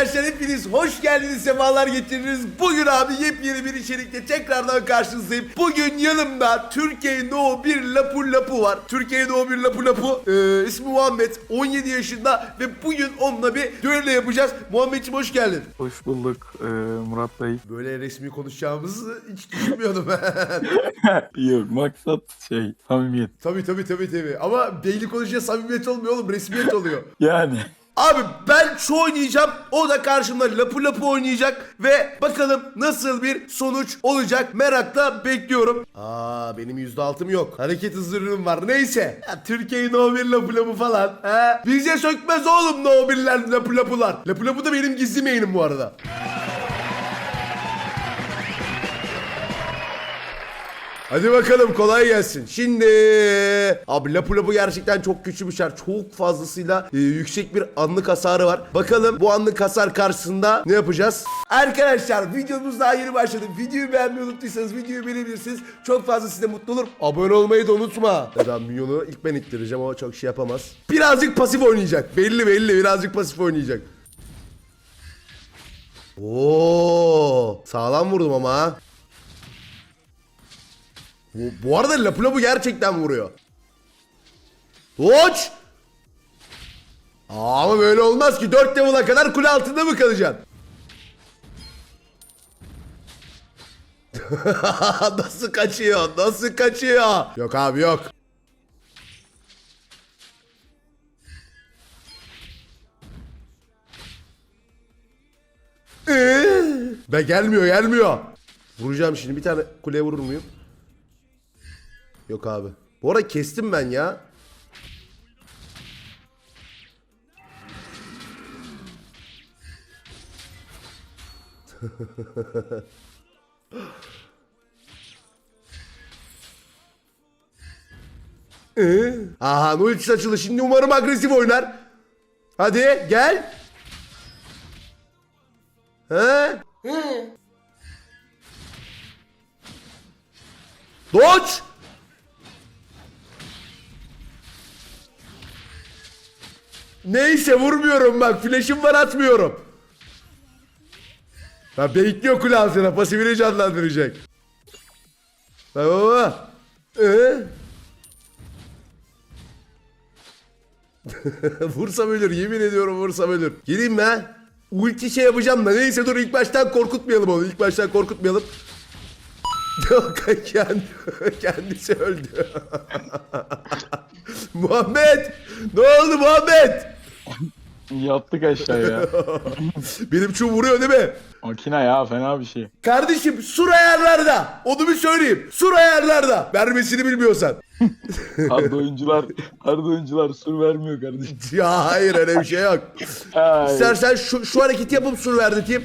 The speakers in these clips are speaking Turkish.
arkadaşlar. Hepiniz hoş geldiniz, sefalar getirdiniz. Bugün abi yepyeni bir içerikle tekrardan karşınızdayım. Bugün yanımda Türkiye No 1 Lapu Lapu var. Türkiye No 1 Lapu Lapu. Ee, ismi Muhammed. 17 yaşında ve bugün onunla bir düello yapacağız. Muhammedciğim hoş geldin. Hoş bulduk ee, Murat Bey. Böyle resmi konuşacağımızı hiç düşünmüyordum. Yok maksat şey samimiyet. tabii tabii tabii tabii. Ama beyli konuşunca samimiyet olmuyor oğlum. Resmiyet oluyor. Yani Abi ben şu oynayacağım. O da karşımda lapı lapı oynayacak. Ve bakalım nasıl bir sonuç olacak. Merakla bekliyorum. Aa benim %6'm yok. Hareket hızlılığım var. Neyse. Ya, Türkiye no bir lapı lapı falan. He? Bize sökmez oğlum no birler lapı lapılar. Lapı lapı da benim gizli main'im bu arada. Hadi bakalım kolay gelsin. Şimdi abi Lapu Lapu gerçekten çok güçlü bir şer. Çok fazlasıyla e, yüksek bir anlık hasarı var. Bakalım bu anlık hasar karşısında ne yapacağız? Arkadaşlar videomuz daha yeni başladı. Videoyu beğenmeyi unuttuysanız videoyu beğenirsiniz. Çok fazla size mutlu olurum. Abone olmayı da unutma. Da milyonu ilk ben ittireceğim ama çok şey yapamaz. Birazcık pasif oynayacak. Belli belli birazcık pasif oynayacak. Oo, sağlam vurdum ama. Bu, bu arada Lapu Lapu gerçekten vuruyor. Aa, ama böyle olmaz ki. 4 level'a kadar kule altında mı kalacaksın? nasıl kaçıyor? Nasıl kaçıyor? Yok abi yok. Be gelmiyor gelmiyor. Vuracağım şimdi bir tane kuleye vurur muyum? Yok abi. Bu arada kestim ben ya. Ee? Aha ultisi açıldı. Şimdi umarım agresif oynar. Hadi gel. He? Dodge! Neyse vurmuyorum bak. Flash'ım var atmıyorum. Ha bekliyor kule. Pasifini canlandıracak. Bak baba. Ee? vursam ölür. Yemin ediyorum vursam ölür. Mi ha? Ulti şey yapacağım da neyse dur ilk baştan korkutmayalım onu. İlk baştan korkutmayalım. Kendi, kendisi öldü. Muhammed! Ne oldu Muhammed? yattık aşağıya. Benim şu vuruyor değil mi? Makine ya fena bir şey. Kardeşim sur ayarlarda. Onu bir söyleyeyim. Sur ayarlarda. Vermesini bilmiyorsan. Hard oyuncular, hard oyuncular sur vermiyor kardeşim. ya hayır öyle bir şey yok. Ay, İstersen şu, şu hareketi yapıp sur verdirteyim.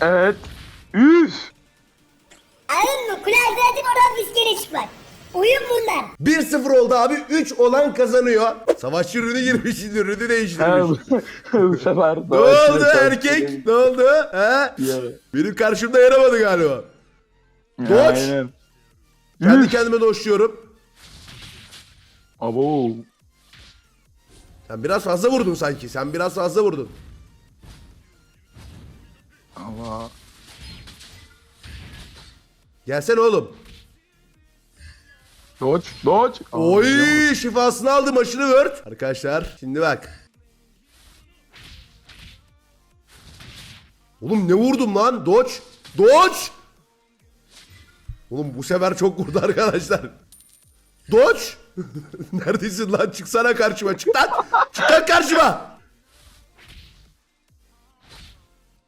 evet. Üf. Anladın mı? Kule alternatif oradan fiskeli çıkmak. Oyun bunlar. 1-0 oldu abi. 3 olan kazanıyor. Savaşçı rünü girmiş şimdi. Rünü Ha, değiştirmiş. bu sefer ne oldu erkek? Ne oldu? He? Ya. Benim karşımda yaramadı galiba. Doç. Aynen. Kendi Üf. kendime doşluyorum. Abo. Sen biraz fazla vurdun sanki. Sen biraz fazla vurdun. Allah. Gelsene oğlum. Dodge. Aa, Oy şifasını aldım aşını word. Arkadaşlar şimdi bak. Oğlum ne vurdum lan? Dodge. Dodge. Oğlum bu sefer çok vurdu arkadaşlar. Dodge. Neredesin lan? Çıksana karşıma. Çık lan. Çık lan karşıma.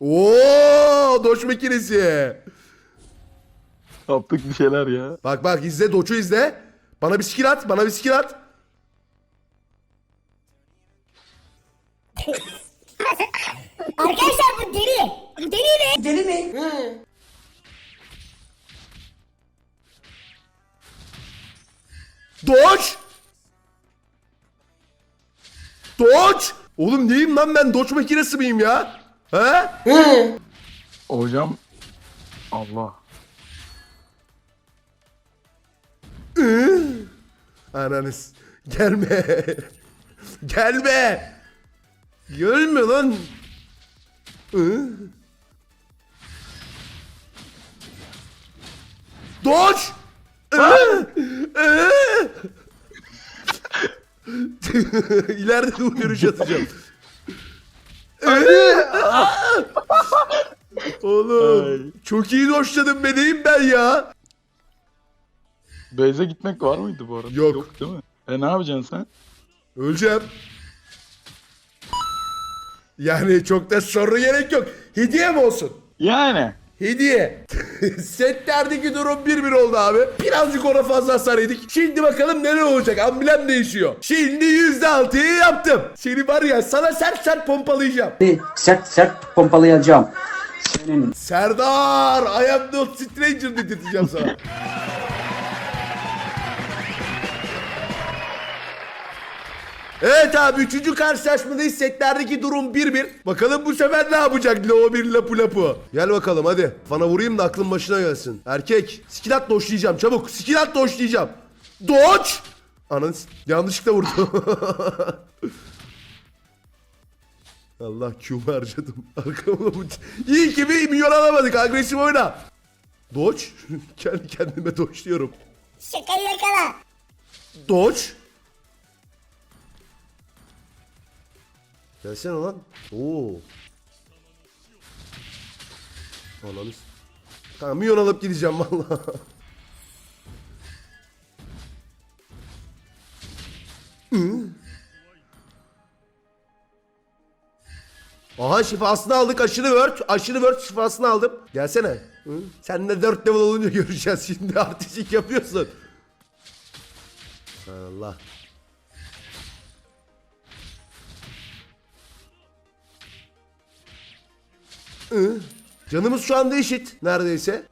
Oo, Dodge makinesi. Yaptık bir şeyler ya. Bak bak izle Doç'u izle. Bana bir skill at. Bana bir skill at. Arkadaşlar bu deli. Bu deli mi? Dodge! Dodge! Oğlum neyim lan ben Dodge makinesi miyim ya? He? Hocam. Allah. Ananız. Gelme. Gelme. Gelme lan. Doç. İleride de uyarış atacağım. Oğlum çok iyi doşladın bebeğim ben ya. Beyze gitmek var mıydı bu arada? Yok. değil mi? E ne yapacaksın sen? Öleceğim. Yani çok da soru gerek yok. Hediye mi olsun? Yani. Hediye. Setlerdeki durum 1-1 oldu abi. Birazcık ona fazla hasar yedik. Şimdi bakalım neler olacak. Amblem değişiyor. Şimdi %6'yı yaptım. Seni var ya sana sert sert pompalayacağım. sert sert pompalayacağım. Senin Serdar I am not stranger dedirteceğim sana. Evet abi üçüncü karşılaşmadayız. Setlerdeki durum 1-1. Bakalım bu sefer ne yapacak Leo 1 lapu lapu. Gel bakalım hadi. Bana vurayım da aklın başına gelsin. Erkek. Skilat doşlayacağım çabuk. Skilat doşlayacağım. Doç. Ananı yanlışlıkla vurdu. Allah Q'mu harcadım. Arkamda bu... İyi ki bir milyon alamadık. Agresif oyna. Doç. Kendi kendime doçluyorum. Şakayı yakala. Doç. Gelsene lan. Oo. Ananı s- Tamam milyon alıp gideceğim valla. Aha şifasını aldık aşırı word. Aşırı word şifasını aldım. Gelsene. Hı? Sen de 4 level olunca göreceğiz şimdi artistik yapıyorsun. Allah. Canımız şu anda eşit neredeyse.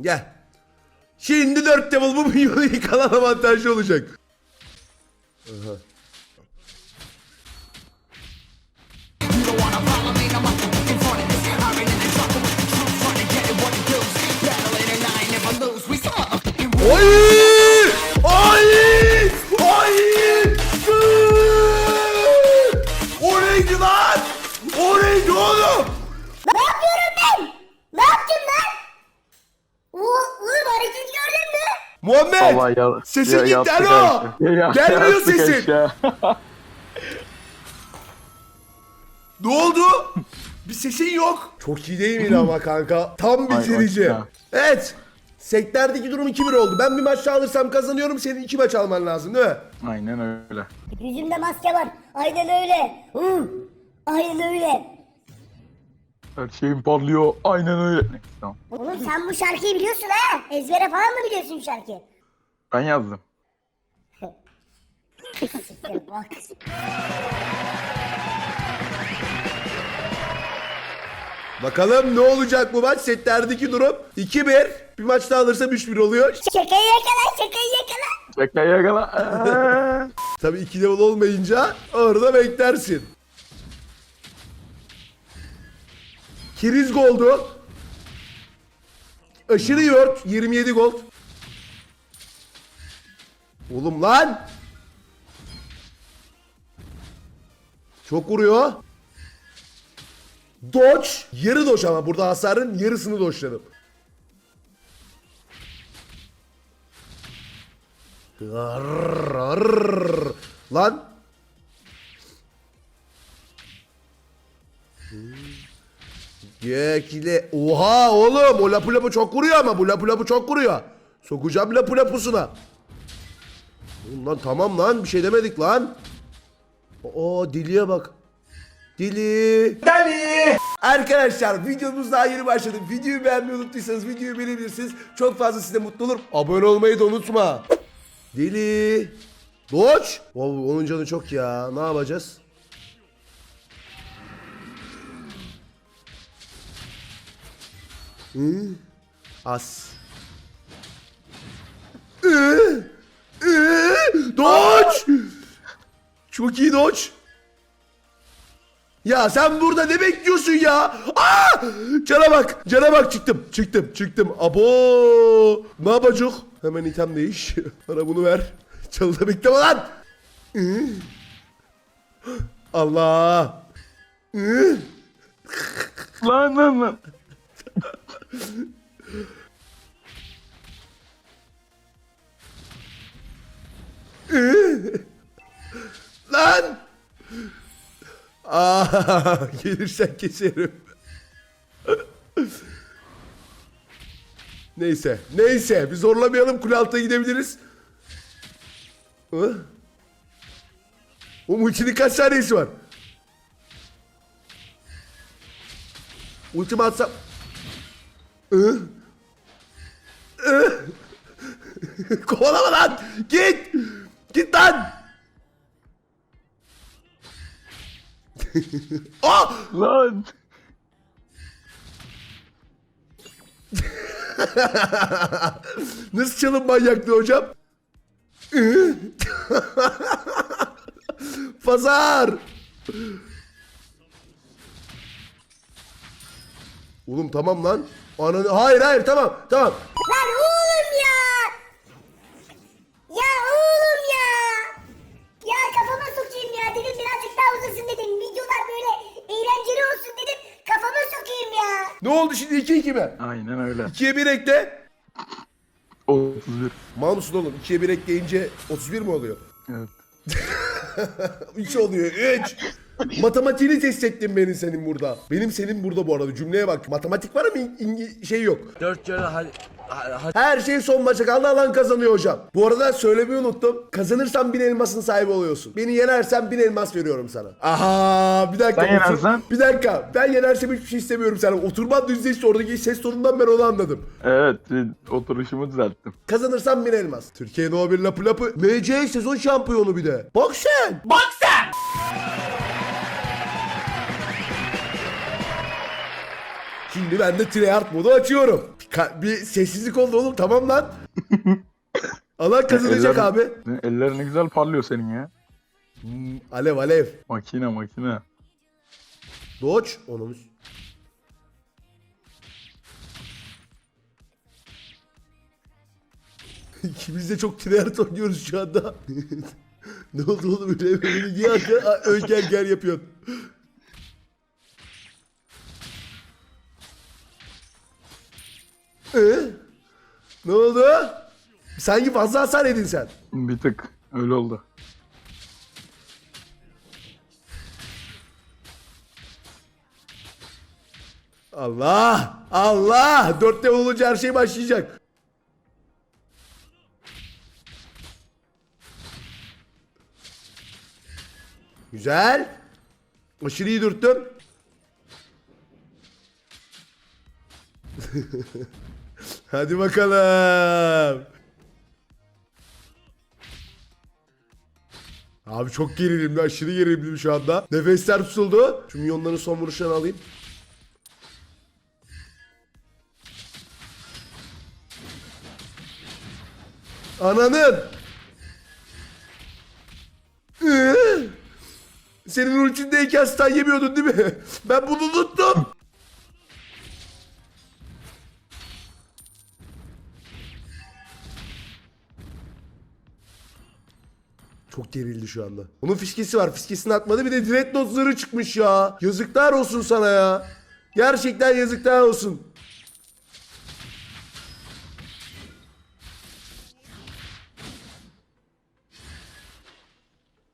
Gel. Şimdi 4 level bu milyonu yıkanan avantajlı olacak. Oy! Allah ya. Sesin ya- gitti alo! Ya- Gelmiyor sesin! Ne oldu? Bir sesin yok. Çok iyi değil miydi ama kanka? Tam bitirici. Evet. Sekterdeki durum 2-1 oldu. Ben bir maç daha alırsam kazanıyorum. Senin iki maç alman lazım değil mi? Aynen öyle. Yüzümde maske var. Aynen öyle. Hı. Aynen öyle. Her şeyim parlıyor. Aynen öyle. Neyse, tamam. Oğlum sen bu şarkıyı biliyorsun ha? Ezbere falan mı biliyorsun bu şarkıyı? Ben yazdım. Siktir bak. Bakalım ne olacak bu maç? Setlerdeki durum 2-1. Bir maç daha alırsam 3-1 oluyor. Şakayı yakala, şakayı yakala. Şaka yakala. Tabii 2 level olmayınca orada beklersin. Kiriz goldu. Aşırı yort 27 gold. Oğlum lan. Çok vuruyor. Dodge. Yarı dodge ama burada hasarın yarısını dodge'ladım. Lan. Gekile. Oha oğlum o lapu lapu çok vuruyor ama bu lapu lapu çok vuruyor. Sokacağım lapu lapusuna. Oğlum lan tamam lan bir şey demedik lan. Oo diliye bak. Dili. Deli. Arkadaşlar videomuz daha yeni başladı. Videoyu beğenmeyi unuttuysanız videoyu beğenebilirsiniz. Çok fazla size mutlu olurum. Abone olmayı da unutma. Deli. Doç. Wow, onun canı çok ya. Ne yapacağız? Hı? As. Ee, ee, Doç. Çok iyi Doç. Ya sen burada ne bekliyorsun ya? Aa! Cana bak. Cana bak çıktım. Çıktım. Çıktım. Abo! Ne yapacak? Hemen item değiş. Bana bunu ver. Çalıda bekleme lan. Hı? Allah. Hı? Lan lan lan. Lan! Aa, gelirsen keserim. neyse, neyse. Bir zorlamayalım. Kule altına gidebiliriz. Hı? O ultinin kaç saniyesi var? Ultimi atsam... Kovalama lan! Git! Git lan! Ah! Lan. Nasıl çalım manyaklığı hocam? Pazar! Oğlum tamam lan. Ananı... Hayır hayır tamam tamam. Lan oğlum ya. Ya oğlum dedim birazcık daha uzasın dedim. Videolar böyle eğlenceli olsun dedim. Kafama sokayım ya. Ne oldu şimdi 2-2 mi? Aynen öyle. 2'ye 1 ekle. 31. Mal mısın oğlum? 2'ye 1 ekleyince 31 mi oluyor? Evet. 3 oluyor 3. Matematiğini test ettim benim senin burada. Benim senin burada bu arada cümleye bak. Matematik var ama in- in- şey yok. Dört kere hadi, hadi Her şey son maça kaldı alan kazanıyor hocam. Bu arada söylemeyi unuttum. Kazanırsan bin elmasın sahibi oluyorsun. Beni yenersen bin elmas veriyorum sana. Aha bir dakika. Ben yenersem? Bir dakika. Ben yenersem hiçbir şey istemiyorum sana. Oturman düzleşti oradaki ses sorunundan ben onu anladım. Evet. bir Oturuşumu düzelttim. Kazanırsam bin elmas. Türkiye No 1 lapı lapı. MC sezon şampiyonu bir de. Bak sen. Bak sen. Şimdi ben de tryhard modu açıyorum. Ka- bir sessizlik oldu oğlum tamam lan. Allah kazanacak Eller- abi. Eller ne güzel parlıyor senin ya. Hmm, alev alev. Makine makine. Doç. Onun. İkimiz de çok tryhard oynuyoruz şu anda. ne oldu oğlum öyle böyle niye arka ön gel gel yapıyorsun? Ee? Ne oldu? Sanki fazla hasar edin sen. Bir tık. Öyle oldu. Allah! Allah! Dört level olunca her şey başlayacak. Güzel. Aşırı iyi dürttüm. Hadi bakalım. Abi çok gerilimli, aşırı gerilimli şu anda. Nefesler tutuldu. Şu milyonların son vuruşlarını alayım. Ananın. Senin ultindeyken stun yemiyordun değil mi? Ben bunu unuttum. Çok gerildi şu anda. Onun fiskesi var. Fiskesini atmadı. Bir de Dreadnought zırhı çıkmış ya. Yazıklar olsun sana ya. Gerçekten yazıklar olsun.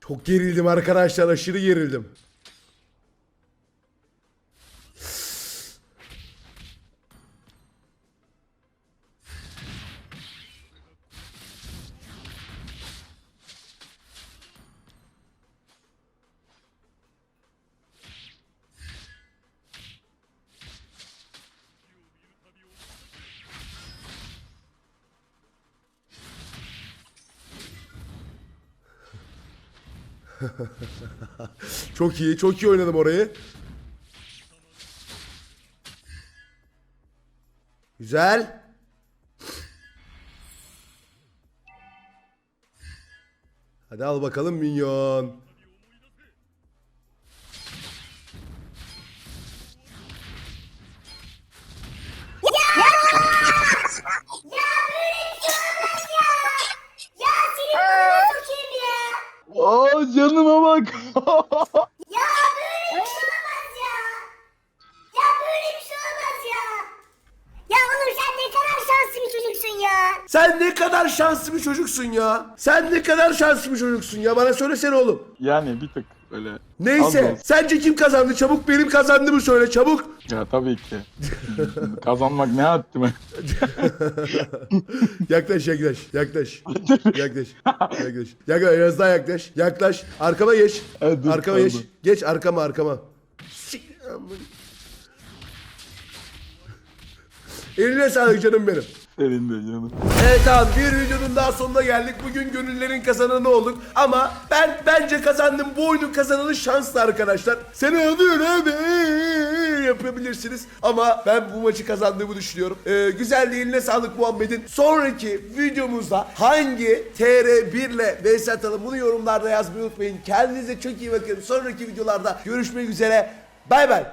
Çok gerildim arkadaşlar. Aşırı gerildim. Çok iyi. Çok iyi oynadım orayı. Güzel. Hadi al bakalım minyon. Bak. Ya böyle bir şey olamaz ya. Ya böyle bir şey olamaz ya. Ya oğlum sen ne kadar şanslı bir çocuksun ya. Sen ne kadar şanslı bir çocuksun ya. Sen ne kadar şanslı bir çocuksun ya. Bana söylesene oğlum. yani bir tık öyle. Az Neyse. olsun. Sence kim kazandı? Çabuk benim kazandığımı söyle çabuk. Ya tabii ki. Kazanmak ne attı mı? Yaklaş yaklaş yaklaş. yaklaş. Yaklaş. Yaklaş biraz daha yaklaş. Yaklaş. Arkama geç. Evet, arkama geç. Geç arkama arkama. Eline sağlık canım benim. Senin canım. Evet abi bir videonun daha sonuna geldik. Bugün gönüllerin kazananı olduk. Ama ben bence kazandım. Bu oyunun kazananı şanslı arkadaşlar. Seni alıyor abi. Yapabilirsiniz. Ama ben bu maçı kazandığımı düşünüyorum. Ee, güzel eline sağlık Muhammed'in. Sonraki videomuzda hangi TR1 ile vs atalım bunu yorumlarda yazmayı unutmayın. Kendinize çok iyi bakın. Sonraki videolarda görüşmek üzere. Bay bay.